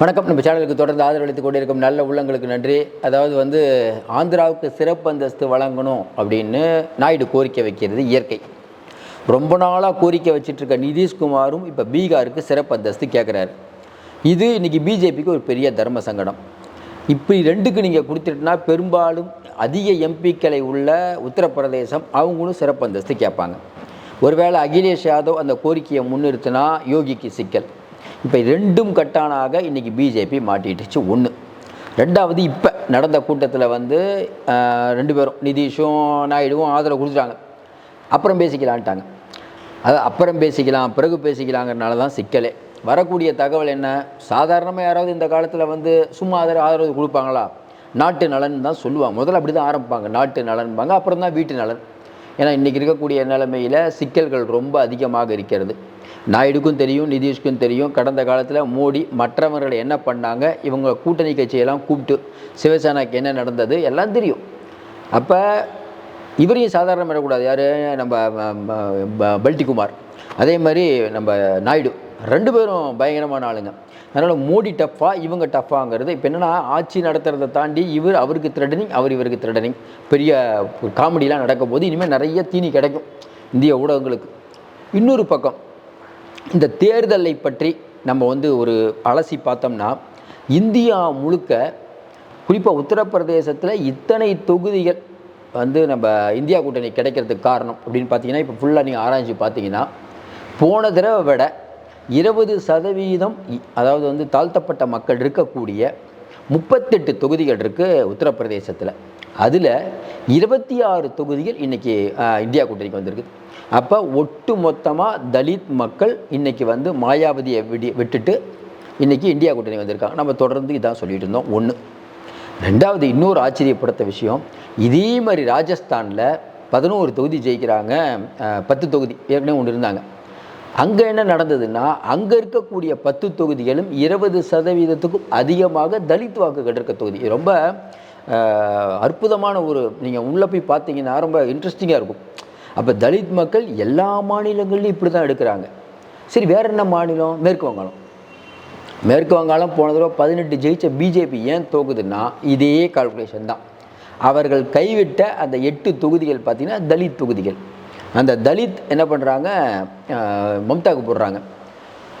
வணக்கம். நம்ம சேனலுக்கு தொடர்ந்து ஆதரவளித்துக் கொண்டிருக்கும் நல்ல உள்ளங்களுக்கு நன்றி. அதாவது வந்து ஆந்திராவுக்கு சிறப்பு அந்தஸ்து வழங்கணும் அப்படின்னு நாயுடு கோரிக்கை வைக்கிறது இயற்கை. ரொம்ப நாளாக கோரிக்கை வச்சுட்டு இருக்க நிதிஷ்குமாரும் இப்போ பீகாருக்கு சிறப்பு அந்தஸ்து கேட்குறாரு இது இன்றைக்கி பிஜேபிக்கு ஒரு பெரிய தர்ம சங்கடம். இப்படி ரெண்டுக்கு நீங்கள் கொடுத்துட்டுனா பெரும்பாலும் அதிக எம்பிக்களை உள்ள உத்தரப்பிரதேசம் அவங்களும் சிறப்பு அந்தஸ்து கேட்பாங்க. ஒருவேளை அகிலேஷ் யாதவ் அந்த கோரிக்கையை முன்னிறுத்தினா யோகிக்கு சிக்கல். இப்போ ரெண்டும் கட்டானாக இன்றைக்கி பிஜேபி மாட்டிட்டுச்சு ஒன்று ரெண்டாவது இப்போ நடந்த கூட்டத்தில் வந்து ரெண்டு பேரும் நிதிஷும் நாயுடுவும் ஆதரவு கொடுத்துட்டாங்க. அப்புறம் பேசிக்கலான்ட்டாங்க. அது அப்புறம் பேசிக்கலாம் பிறகு பேசிக்கலாங்கிறனால தான் சிக்கலே. வரக்கூடிய தகவல் என்ன? சாதாரணமாக யாராவது இந்த காலத்தில் வந்து சும்மா ஆதரவு ஆதரவு கொடுப்பாங்களா? நாட்டு நலன் தான் சொல்லுவாங்க. முதல்ல அப்படி தான் ஆரம்பிப்பாங்க. நாட்டு நலன்பாங்க. அப்புறம் தான் வீட்டு நலன். ஏன்னா இன்றைக்கி இருக்கக்கூடிய நிலைமையில் சிக்கல்கள் ரொம்ப அதிகமாக இருக்கிறது. நாயுடுக்கும் தெரியும் நிதிஷ்க்கும் தெரியும். கடந்த காலத்தில் மோடி மற்றவர்களை என்ன பண்ணாங்க? இவங்க கூட்டணி கட்சியெல்லாம் கூப்பிட்டு சிவசேனாக்கு என்ன நடந்தது? எல்லாம் தெரியும். அப்போ இவரையும் சாதாரணம் விடக்கூடாது யார்? நம்ம பல்டிகுமார். அதே மாதிரி நம்ம நாயுடு. ரெண்டு பேரும் பயங்கரமான ஆளுங்க. அதனால் மோடி டஃப்பா இவங்க டஃப்பாங்கிறது இப்போ என்னென்னா ஆட்சி நடத்துறதை தாண்டி இவர் அவருக்கு த்ரெட்டனிங் அவர் இவருக்கு த்ரெட்டனிங் பெரிய ஒரு காமெடிலாம் நடக்கும் போது இனிமேல் நிறைய தீனி கிடைக்கும் இந்திய ஊடகங்களுக்கு. இன்னொரு பக்கம் இந்த தேர்தலை பற்றி நம்ம வந்து ஒரு அலசி பார்த்தோம்னா இந்தியா முழுக்க குறிப்பாக உத்தரப்பிரதேசத்தில் இத்தனை தொகுதிகள் வந்து நம்ம இந்தியா கூட்டணி கிடைக்கிறதுக்கு காரணம் அப்படின்னு பார்த்தீங்கன்னா இப்போ ஃபுல்லாக நீங்கள் ஆராய்ச்சி பார்த்தீங்கன்னா போன தடவை விட இருபது சதவீதம் இ- அதாவது வந்து தாழ்த்தப்பட்ட மக்கள் இருக்கக்கூடிய முப்பத்தெட்டு தொகுதிகள் இருக்குது உத்தரப்பிரதேசத்தில். அதில் இருபத்தி ஆறு தொகுதிகள் இன்றைக்கி இந்தியா கூட்டணிக்கு வந்திருக்கு. அப்போ ஒட்டு மொத்தமாக தலித் மக்கள் இன்றைக்கி வந்து மாயாவதியை விடி விட்டுட்டு இன்றைக்கி இந்தியா கூட்டணி வந்திருக்காங்க. நம்ம தொடர்ந்து இதான் சொல்லிட்டு இருந்தோம். ஒன்று ரெண்டாவது இன்னொரு ஆச்சரியப்படுத்த விஷயம். இதே மாதிரி ராஜஸ்தானில் பதினோரு தொகுதி ஜெயிக்கிறாங்க பத்து தொகுதி. ஏற்கனவே ஒன்று இருந்தாங்க. அங்கே என்ன நடந்ததுன்னா அங்கே இருக்கக்கூடிய பத்து தொகுதிகளும் இருபது சதவீதத்துக்கும் அதிகமாக தலித் வாக்குகள் இருக்க தொகுதி. ரொம்ப அற்புதமான ஒரு நீங்கள் உள்ளே போய் பார்த்தீங்கன்னா ரொம்ப இன்ட்ரெஸ்டிங்காக இருக்கும். அப்போ தலித் மக்கள் எல்லா மாநிலங்கள்லையும் இப்படி தான் எடுக்கிறாங்க. சரி வேறு என்ன மாநிலம்? மேற்கு வங்காளம். மேற்கு வங்காளம் போன தடவை பதினெட்டு ஜெயிச்ச பிஜேபி ஏன் தோக்குதுன்னா இதே கால்குலேஷன் தான். அவர்கள் கைவிட்ட அந்த எட்டு தொகுதிகள் பார்த்திங்கன்னா தலித் தொகுதிகள். அந்த தலித் என்ன பண்ணுறாங்க மம்தாவுக்கு போடுறாங்க.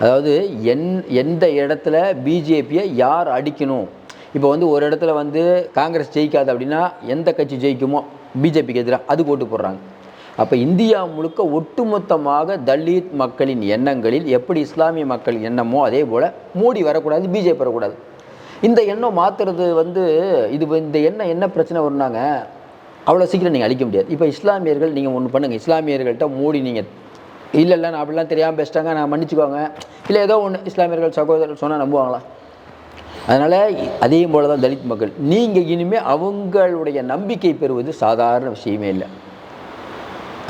அதாவது என் எந்த இடத்துல பிஜேபியை யார் அடிக்கணும்? இப்போ வந்து ஒரு இடத்துல வந்து காங்கிரஸ் ஜெயிக்காது அப்படின்னா எந்த கட்சி ஜெயிக்குமோ? பிஜேபிக்கு எதிராக அதுக்கு ஓட்டு போடுறாங்க. அப்போ இந்தியா முழுக்க ஒட்டுமொத்தமாக தலித் மக்களின் எண்ணங்களில் எப்படி இஸ்லாமிய மக்கள் எண்ணமோ அதே போல் மோடி வரக்கூடாது பிஜேபி வரக்கூடாது. இந்த எண்ணம் மாற்றுறது வந்து இது இந்த எண்ணம் என்ன பிரச்சனை வரும்னாங்க? அவ்வளோ சீக்கிரம் நீங்கள் அழிக்க முடியாது. இப்போ இஸ்லாமியர்கள் நீங்கள் ஒன்று பண்ணுங்கள் இஸ்லாமியர்கள்ட்ட மூடி நீங்கள் இல்லை இல்லை நான் அப்படிலாம் தெரியாமல் பேசிட்டாங்க நான் மன்னிச்சுக்கோங்க. இல்லை ஏதோ ஒன்று இஸ்லாமியர்கள் சகோதரர்கள் சொன்னால் நம்புவாங்களா? அதனால் அதே போல தான் தலித் மக்கள். நீங்கள் இனிமேல் அவங்களுடைய நம்பிக்கை பெறுவது சாதாரண விஷயமே இல்லை.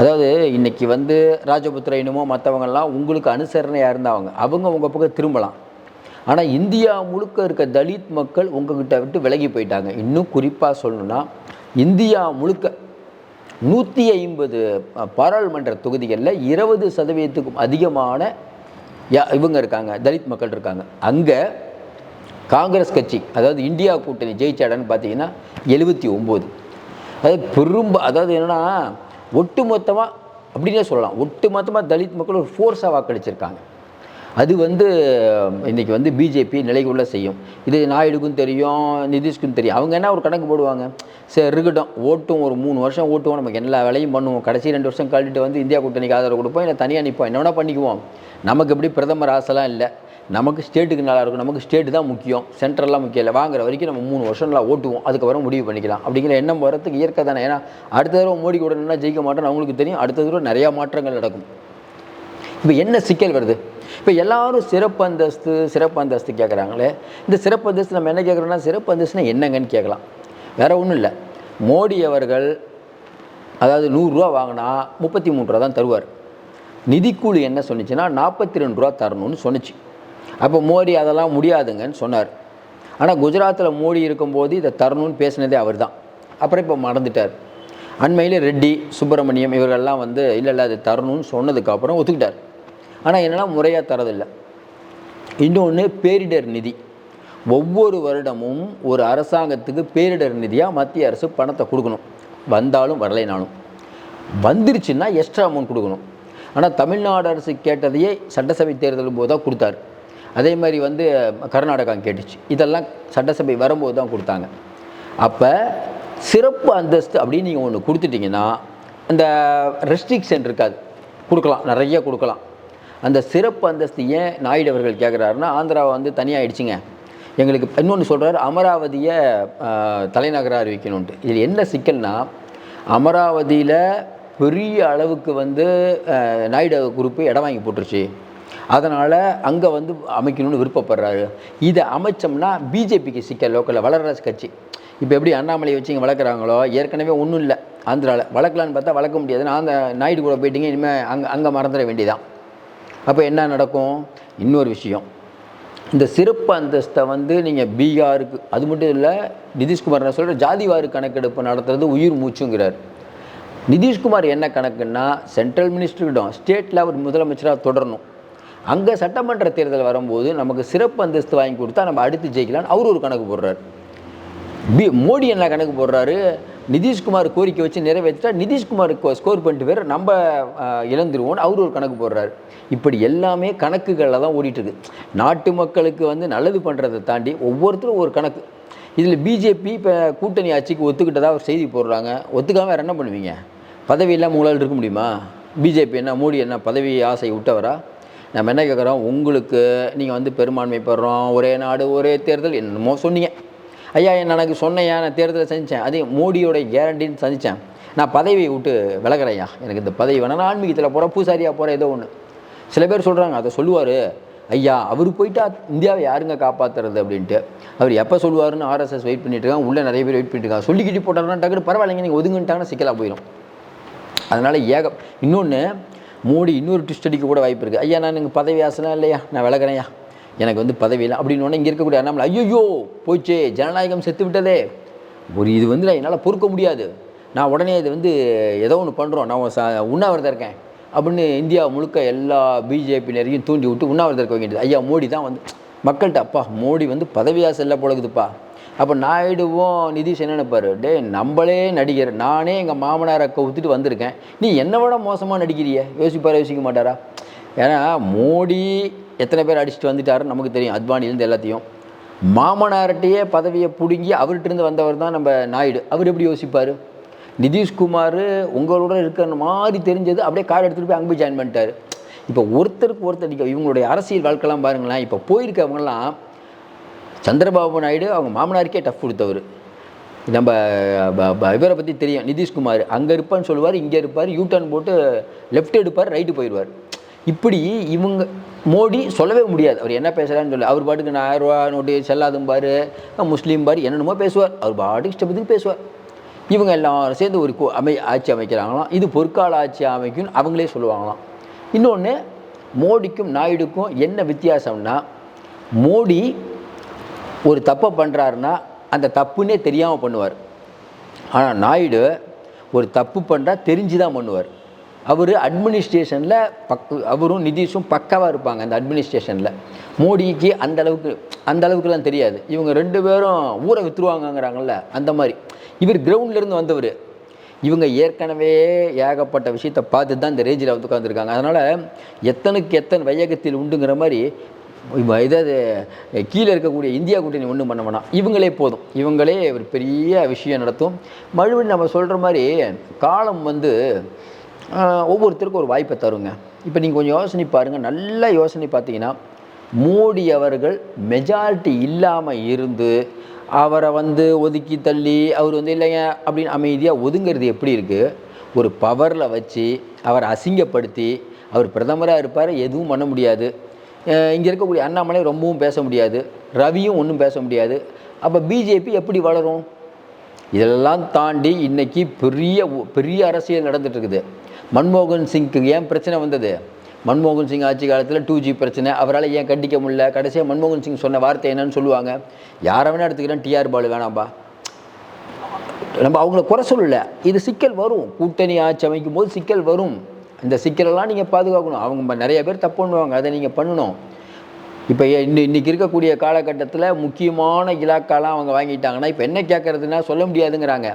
அதாவது இன்றைக்கி வந்து ராஜபுத்திர இனமோ மற்றவங்கெல்லாம் உங்களுக்கு அனுசரணையாக இருந்தவங்க அவங்க உங்கள் பக்கம் திரும்பலாம். ஆனால் இந்தியா முழுக்க இருக்க தலித் மக்கள் உங்ககிட்ட விட்டு விலகி போயிட்டாங்க. இன்னும் குறிப்பாக சொல்லணுன்னா இந்தியா முழுக்க நூற்றி ஐம்பது பாராளுமன்ற தொகுதிகளில் இருபது சதவீதத்துக்கும் அதிகமான யா இவங்க இருக்காங்க தலித் மக்கள் இருக்காங்க. அங்கே காங்கிரஸ் கட்சி அதாவது இந்தியா கூட்டணி ஜெயிச்ச பார்த்தீங்கன்னா எழுபத்தி ஒம்பது. அதாவது பெரும் அதாவது என்னென்னா ஒட்டுமொத்தமாக அப்படின்னே சொல்லலாம் ஒட்டுமொத்தமாக தலித் மக்கள் ஒரு ஃபோர்ஸாக வாக்களிச்சிருக்காங்க. அது வந்து இன்றைக்கி வந்து பிஜேபி நிலைக்குள்ள செய்யும். இது நாயுடுக்கும் தெரியும் நிதிஷ்க்கும் தெரியும். அவங்க என்ன ஒரு கணக்கு போடுவாங்க? சரி இருக்கட்டும். ஓட்டும் ஒரு மூணு வருஷம் ஓட்டுவோம். நமக்கு எல்லா வேலையும் பண்ணுவோம். கடைசி ரெண்டு வருஷம் கழிட்டு வந்து இந்தியா கூட்டணிக்கு ஆதரவு கொடுப்போம். இல்லை தனியாக நிற்போம் என்ன வேணால் பண்ணிக்குவோம். நமக்கு எப்படி பிரதமர் ஆசைலாம் இல்லை. நமக்கு ஸ்டேட்டுக்கு நல்லா இருக்கும் நமக்கு ஸ்டேட்டு தான் முக்கியம். சென்ட்ரல்லாம் முக்கியம் இல்லை. வாங்குற வரைக்கும் நம்ம மூணு வருஷம் நல்லா ஓட்டுவோம். அதுக்கப்புறம் முடிவு பண்ணிக்கலாம். அப்படிங்கிற எண்ணம் வரத்துக்கு இயற்கை தானே. ஏன்னா அடுத்த தடவை மோடி கூட என்ன ஜெயிக்க மாட்டோம்னு அவங்களுக்கு தெரியும். அடுத்த தடவை நிறையா மாற்றங்கள் நடக்கும். இப்போ என்ன சிக்கல் வருது? இப்போ எல்லாரும் சிறப்பு அந்தஸ்து சிறப்பு அந்தஸ்து கேட்குறாங்களே இந்த சிறப்பு அந்தஸ்து நம்ம என்ன கேட்குறோம்னா சிறப்பு அந்தஸ்துனா என்னங்கன்னு கேட்கலாம் வேறு ஒன்றும் இல்லை. மோடி அவர்கள் அதாவது நூறுரூவா வாங்கினா முப்பத்தி மூணு ரூபா தான் தருவார். நிதிக்குழு என்ன சொன்னிச்சுன்னா நாற்பத்தி ரெண்டு ரூபா தரணும்னு சொன்னிச்சு. அப்போ மோடி அதெல்லாம் முடியாதுங்கன்னு சொன்னார். ஆனால் குஜராத்தில் மோடி இருக்கும்போது இதை தரணும்னு பேசினதே அவர் தான் அப்புறம் இப்போ மறந்துட்டார். அண்மையில் ரெட்டி சுப்பிரமணியம் இவர்கள்லாம் வந்து இல்லை இல்லை அது தரணும்னு சொன்னதுக்கப்புறம் ஒத்துக்கிட்டார். ஆனால் என்னென்னா முறையாக தரதில்லை. இன்னொன்று பேரிடர் நிதி. ஒவ்வொரு வருடமும் ஒரு அரசாங்கத்துக்கு பேரிடர் நிதியாக மத்திய அரசு பணத்தை கொடுக்கணும். வந்தாலும் வரலைனாலும். வந்துருச்சுன்னா எக்ஸ்ட்ரா அமௌண்ட் கொடுக்கணும். ஆனால் தமிழ்நாடு அரசு கேட்டதையே சட்டசபை தேர்தலும் போது தான் கொடுத்தாரு. அதே மாதிரி வந்து கர்நாடகா கேட்டுச்சு. இதெல்லாம் சட்டசபை வரும்போது தான் கொடுத்தாங்க. அப்போ சிறப்பு அந்தஸ்து அப்படின்னு நீங்கள் ஒன்று கொடுத்துட்டிங்கன்னா அந்த ரெஸ்ட்ரிக்ஷன் இருக்காது. கொடுக்கலாம். நிறைய கொடுக்கலாம். அந்த சிறப்பு அந்தஸ்து ஏன் நாயுடு அவர்கள் கேட்குறாருன்னா ஆந்திராவை வந்து தனியாகிடுச்சிங்க எங்களுக்கு இன்னொன்று சொல்கிறார் அமராவதியை தலைநகராக அறிவிக்கணுன்ட்டு இதில் என்ன சிக்கல்னா அமராவதியில் பெரிய அளவுக்கு வந்து நாயுடு குரூப்பு இடம் வாங்கி போட்டுருச்சு. அதனால் அங்கே வந்து அமைக்கணும்னு விருப்பப்படுறாரு. இதை அமைச்சோம்னா பிஜேபிக்கு சிக்கல் லோக்கலில் வளர்ராஜ் கட்சி. இப்போ எப்படி அண்ணாமலை வச்சு இங்கே வளர்க்குறாங்களோ ஏற்கனவே ஒன்றும் இல்லை. ஆந்திராவில் வளர்க்கலான்னு பார்த்தா வளர்க்க முடியாது நான் அந்த நாயுடு கூட போயிட்டீங்க இனிமேல் அங்கே அங்கே மறந்துட வேண்டியதான் அப்போ என்ன நடக்கும்? இன்னொரு விஷயம். இந்த சிறப்பு அந்தஸ்தை வந்து நீங்கள் பீகாருக்கு அது மட்டும் இல்லை நிதிஷ்குமார் நான் சொல்கிற ஜாதிவாரி கணக்கெடுப்பு நடத்துறது உயிர் மூச்சுங்கிறார். நிதிஷ்குமார் என்ன கணக்குன்னா சென்ட்ரல் மினிஸ்டரிடம் ஸ்டேட்டில் அவர் முதலமைச்சராக தொடரணும். அங்கே சட்டமன்ற தேர்தல் வரும்போது நமக்கு சிறப்பு அந்தஸ்து வாங்கி கொடுத்தா நம்ம அடுத்து ஜெயிக்கலாம்னு அவர் ஒரு கணக்கு போடுறார். பி மோடி என்ன கணக்கு போடுறாரு? நிதிஷ்குமார் கோரிக்கை வச்சு நிறைவேற்றிட்டா நிதிஷ்குமார் ஸ்கோர் பண்ணிட்டு வேறு நம்ம ஆஹ், இழந்துருவோம்னு அவர் ஒரு கணக்கு போடுறாரு. இப்படி எல்லாமே கணக்குகளில் தான் ஓடிட்டுருக்கு. நாட்டு மக்களுக்கு வந்து நல்லது பண்ணுறதை தாண்டி ஒவ்வொருத்தரும் ஒரு கணக்கு. இதில் பிஜேபி இப்போ கூட்டணி ஆட்சிக்கு ஒத்துக்கிட்டதா ஒரு செய்தி போடுறாங்க. ஒத்துக்காம வேறு என்ன பண்ணுவீங்க? பதவி இல்லாமல் உங்களால் இருக்க முடியுமா? பிஜேபி என்ன மோடி என்ன பதவி ஆசை விட்டவரா? நம்ம என்ன கேட்குறோம் உங்களுக்கு நீங்கள் வந்து பெரும்பான்மை பெறுறோம் ஒரே நாடு ஒரே தேர்தல் என்னமோ சொன்னீங்க. ஐயா எனக்கு சொன்னையா நான் தேர்தலை சந்தித்தேன். அதே மோடியோட கேரண்டின்னு சந்தித்தேன். நான் பதவியை விட்டு விலகிறேன்யா எனக்கு இந்த பதவி வேணாம். நான் ஆன்மீகத்தில் போகிறேன் பூசாரியாக போகிறேன் ஏதோ ஒன்று சில பேர் சொல்கிறாங்க அதை சொல்லுவார். ஐயா அவர் போயிட்டா இந்தியாவை யாருங்க காப்பாற்றுறது அப்படின்ட்டு. அவர் எப்போ சொல்லுவாருன்னு ஆர்எஸ்எஸ் வெயிட் பண்ணிட்டு இருக்காங்க. உள்ளே நிறைய பேர் வெயிட் பண்ணிட்டு இருக்காங்க. சொல்லிக்கிட்டு போட்டாருன்னா டக்குனு பரவாயில்லைங்க நீங்கள் ஒதுங்கிட்டாங்கன்னா சிக்கலாக போயிடும் அதனால் ஏக இன்னொன்று மோடி இன்னொரு ட்விஸ்ட் அடிக்க கூட வாய்ப்பு இருக்குது ஐயா நான் எனக்கு பதவி ஆசைலாம் இல்லையா? நான் விலகிறேன்யா? எனக்கு வந்து பதவி இல்லை அப்படின்னு இங்கே இருக்கக்கூடிய அண்ணாமலை ஐயோ போச்சே ஜனநாயகம் செத்து விட்டதே. ஒரு இது வந்து நான் என்னால் பொறுக்க முடியாது. நான் உடனே இது வந்து ஏதோ ஒன்று பண்ணுறோம் நான் ச உண்ணாவிரதம் இருக்கேன் அப்படின்னு இந்தியா முழுக்க எல்லா பிஜேபியினரையும் தூண்டி விட்டு உண்ணாவிரதம் இருக்க வேண்டியது. ஐயா மோடி தான் வந்து மக்கள்கிட்ட அப்பா மோடி வந்து பதவியாக செல்ல போலகுதுப்பா அப்போ நாயுடுவும் நிதிஷ் என்ன பாரு டே நம்மளே நடிகர் நானே எங்கள் மாமனாரை கவுத்துட்டு வந்திருக்கேன். நீ என்னை விட மோசமாக நடிக்கிறிய யோசிப்பாரா யோசிக்க மாட்டாரா? ஏன்னா மோடி எத்தனை பேர் அடிச்சுட்டு வந்துட்டாருன்னு நமக்கு தெரியும். அத்வானிலேருந்து எல்லாத்தையும். மாமனார்கிட்டயே பதவியை பிடுங்கி அவர்கிட்டருந்து வந்தவர் தான் நம்ம நாயுடு. அவர் எப்படி யோசிப்பார்? நிதிஷ்குமார் உங்களோட இருக்கிற மாதிரி தெரிஞ்சது அப்படியே கார் எடுத்துகிட்டு போய் அங்கே போய் ஜாயின் பண்ணிட்டாரு. இப்போ ஒருத்தருக்கு ஒருத்தர் நிக்க- இவங்களுடைய அரசியல் வாழ்க்கைலாம் பாருங்களேன். இப்போ போயிருக்கவங்கலாம் சந்திரபாபு நாயுடு அவங்க மாமனாருக்கே டஃப் கொடுத்தவர். நம்ம ப- ப- இவரை பற்றி தெரியும். நிதிஷ்குமார் அங்கே இருப்பான்னு சொல்லுவார் இங்கே இருப்பார் யூ டர்ன் போட்டு லெஃப்ட் எடுப்பார் ரைட்டு போயிடுவார் இப்படி இவங்க மோடி சொல்லவே முடியாது. அவர் என்ன பேசுகிறான்னு சொல்லி அவர் பாட்டுக்கு நான் ஆயிரம் ரூபா நோட்டு செல்லாதும் பாரு முஸ்லீம் பாரு என்னென்னமோ பேசுவார். அவர் பாட்டுக்கு இஷ்டப்பத்துக்கு பேசுவார். இவங்க எல்லாம் சேர்ந்து ஒரு அமை ஆட்சி அமைக்கிறாங்களாம். இது பொற்கால ஆட்சி அமைக்கும்னு அவங்களே சொல்லுவாங்களாம். இன்னொன்று மோடிக்கும் நாயுடுக்கும் என்ன வித்தியாசம்னா மோடி ஒரு தப்பை பண்ணுறாருன்னா அந்த தப்புன்னே தெரியாமல் பண்ணுவார். ஆனால் நாயுடு ஒரு தப்பு பண்ணுறா தெரிஞ்சு தான் பண்ணுவார். அவர் அட்மினிஸ்ட்ரேஷனில் பக் அவரும் நிதிஷும் பக்காவாக இருப்பாங்க அந்த அட்மினிஸ்ட்ரேஷனில் மோடிக்கு அந்த அளவுக்கு அந்த அளவுக்குலாம் தெரியாது. இவங்க ரெண்டு பேரும் ஊரை விற்றுருவாங்கங்கிறாங்கல்ல அந்த மாதிரி. இவர் கிரவுண்ட்லேருந்து வந்தவர். இவங்க ஏற்கனவே ஏகப்பட்ட விஷயத்தை பார்த்து தான் இந்த ரேஞ்சில் வந்து உட்காந்துருக்காங்க அதனால் எத்தனுக்கு எத்தனை வையகத்தில் உண்டுங்கிற மாதிரி இதாவது கீழே இருக்கக்கூடிய இந்தியா கூட்டணி ஒன்றும் பண்ண வேணாம். இவங்களே போதும். இவங்களே ஒரு பெரிய விஷயம் நடத்தும். மறுபடியும் நம்ம சொல்கிற மாதிரி காலம் வந்து ஒவ்வொருத்தருக்கும் ஒரு வாய்ப்பை தருங்க. இப்போ நீங்கள் கொஞ்சம் யோசனை பாருங்கள் நல்லா யோசனை பார்த்தீங்கன்னா மோடி அவர்கள் மெஜாரிட்டி இல்லாமல் இருந்து அவரை வந்து ஒதுக்கி தள்ளி அவர் வந்து இல்லைங்க அப்படின்னு அமைதியாக ஒதுங்கிறது எப்படி இருக்குது ஒரு பவரில் வச்சு அவரை அசிங்கப்படுத்தி அவர் பிரதமராக இருப்பார் எதுவும் பண்ண முடியாது. இங்கே இருக்கக்கூடிய அண்ணாமலை ரொம்பவும் பேச முடியாது. ரவியும் ஒன்றும் பேச முடியாது. அப்போ பிஜேபி எப்படி வளரும்? இதெல்லாம் தாண்டி இன்னைக்கு பெரிய பெரிய அரசியல் நடந்துட்டு இருக்குது மன்மோகன் சிங்க்கு ஏன் பிரச்சனை வந்தது? மன்மோகன் சிங் ஆட்சி காலத்தில் டூ ஜி பிரச்சனை அவரால் ஏன் கண்டிக்க முடியல? கடைசியாக மன்மோகன் சிங் சொன்ன வார்த்தை என்னன்னு சொல்லுவாங்க. யாரை வேணா எடுத்துக்கிறேன் டிஆர் பாலு வேணாம்பா. நம்ம அவங்கள குறை சொல்லல. இது சிக்கல் வரும். கூட்டணி ஆட்சி அமைக்கும் போது சிக்கல் வரும். இந்த சிக்கலெல்லாம் நீங்கள் பாதுகாக்கணும். அவங்க நிறைய பேர் தப்பு பண்ணுவாங்க. அதை நீங்கள் பண்ணணும். இப்போ இன்னி இன்றைக்கி இருக்கக்கூடிய காலகட்டத்தில் முக்கியமான இலாக்காலாம் அவங்க வாங்கிட்டாங்கன்னா இப்போ என்ன கேட்குறதுன்னா சொல்ல முடியாதுங்கிறாங்க.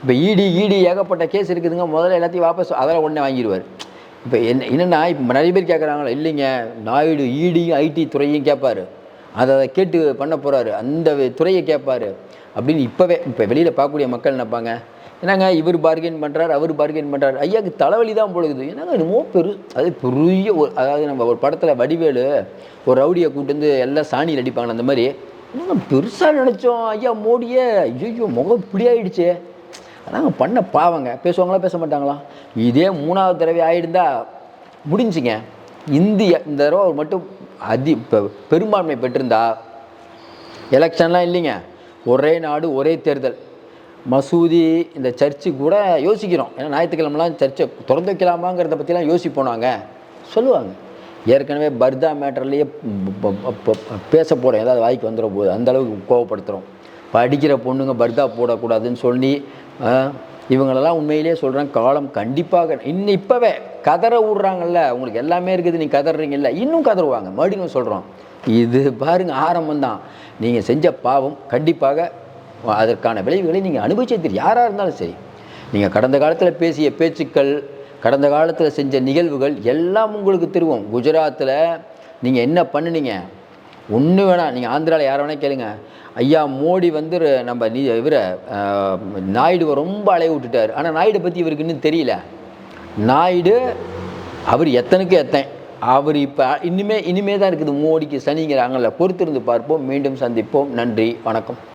இப்போ இடி இடி ஏகப்பட்ட கேஸ் இருக்குதுங்க. முதல்ல எல்லாத்தையும் வாபஸ் அதெல்லாம் உடனே வாங்கிடுவார். இப்போ என்ன என்னென்னா இப்போ நிறைய பேர் கேட்குறாங்களா இல்லைங்க நாயுடு இடியும் ஐடி துறையும் கேட்பாரு. அதை அதை கேட்டு பண்ண போகிறாரு அந்த துறையை கேட்பாரு அப்படின்னு இப்போவே இப்போ வெளியில் பார்க்கக்கூடிய மக்கள் நினைப்பாங்க. என்னங்க இவர் பார்கெயின் பண்ணுறாரு அவர் பார்கெயின் பண்ணுறாரு ஐயாக்கு தலைவலி தான் பொழுது என்னங்க என்னமோ பெரு அது பெரிய ஒரு அதாவது நம்ம ஒரு படத்தில் வடிவேலு ஒரு ரவுடியை கூட்டு வந்து எல்லாம் சாணியில் அடிப்பாங்க அந்த மாதிரி. என்னங்க பெருசாக நினச்சோம். ஐயா மோடியே. ஐயோ முகம் இப்படி ஆயிடுச்சே. அதாங்க பண்ண பாவங்க. பேசுவாங்களா பேச மாட்டாங்களா? இதே மூணாவது தடவை ஆயிருந்தா முடிஞ்சுங்க. இந்தியா இந்த தடவை அவர் மட்டும் அதி பெரும்பான்மை பெற்றிருந்தா எலெக்ஷன்லாம் இல்லைங்க. ஒரே நாடு ஒரே தேர்தல். மசூதி இந்த சர்ச்சு கூட யோசிக்கிறோம். ஏன்னா ஞாயிற்றுக்கிழமெல்லாம் சர்ச்சை திறந்து வைக்கலாமாங்கிறத பற்றிலாம் யோசிப்போம் நாங்கள் சொல்லுவாங்க. ஏற்கனவே பர்தா மேட்டர்லேயே பேச போகிறோம் ஏதாவது வாய்க்கு வந்துட போகுது அந்த அளவுக்கு கோவப்படுத்துகிறோம் படிக்கிற பொண்ணுங்க பர்தா போடக்கூடாதுன்னு சொல்லி இவங்களெல்லாம் உண்மையிலேயே சொல்கிறேன் காலம் கண்டிப்பாக இன்னும் இப்போவே கதற விட்றாங்கல்ல உங்களுக்கு எல்லாமே இருக்குது நீங்கள் கதறீங்கல்ல இன்னும் கதறுவாங்க. மறுபடியும் சொல்கிறோம் இது பாருங்க ஆரம்பம் தான் நீங்கள் செஞ்ச பாவம் கண்டிப்பாக அதற்கான விளைவுகளை நீங்கள் அனுபவிச்சது யாராக இருந்தாலும் சரி நீங்கள் கடந்த காலத்தில் பேசிய பேச்சுக்கள் கடந்த காலத்தில் செஞ்ச நிகழ்வுகள் எல்லாம் உங்களுக்கு திருவோம் குஜராத்தில் நீங்கள் என்ன பண்ணுனீங்க? ஒன்று வேணாம் நீங்கள் ஆந்திராவில் யாரை வேணால் கேளுங்க. ஐயா மோடி வந்து நம்ம நீ இவரை நாயுடுவை ரொம்ப அலைய விட்டுட்டார். ஆனால் நாயுடு பற்றி இவருக்கு இன்னும் தெரியல. நாயுடு அவர் எத்தனுக்கு எத்தன்? அவர் இப்போ இனிமே இனிமே தான் இருக்குது மோடிக்கு சனிங்கிறாங்கல்ல பொறுத்திருந்து பார்ப்போம் மீண்டும் சந்திப்போம். நன்றி வணக்கம்.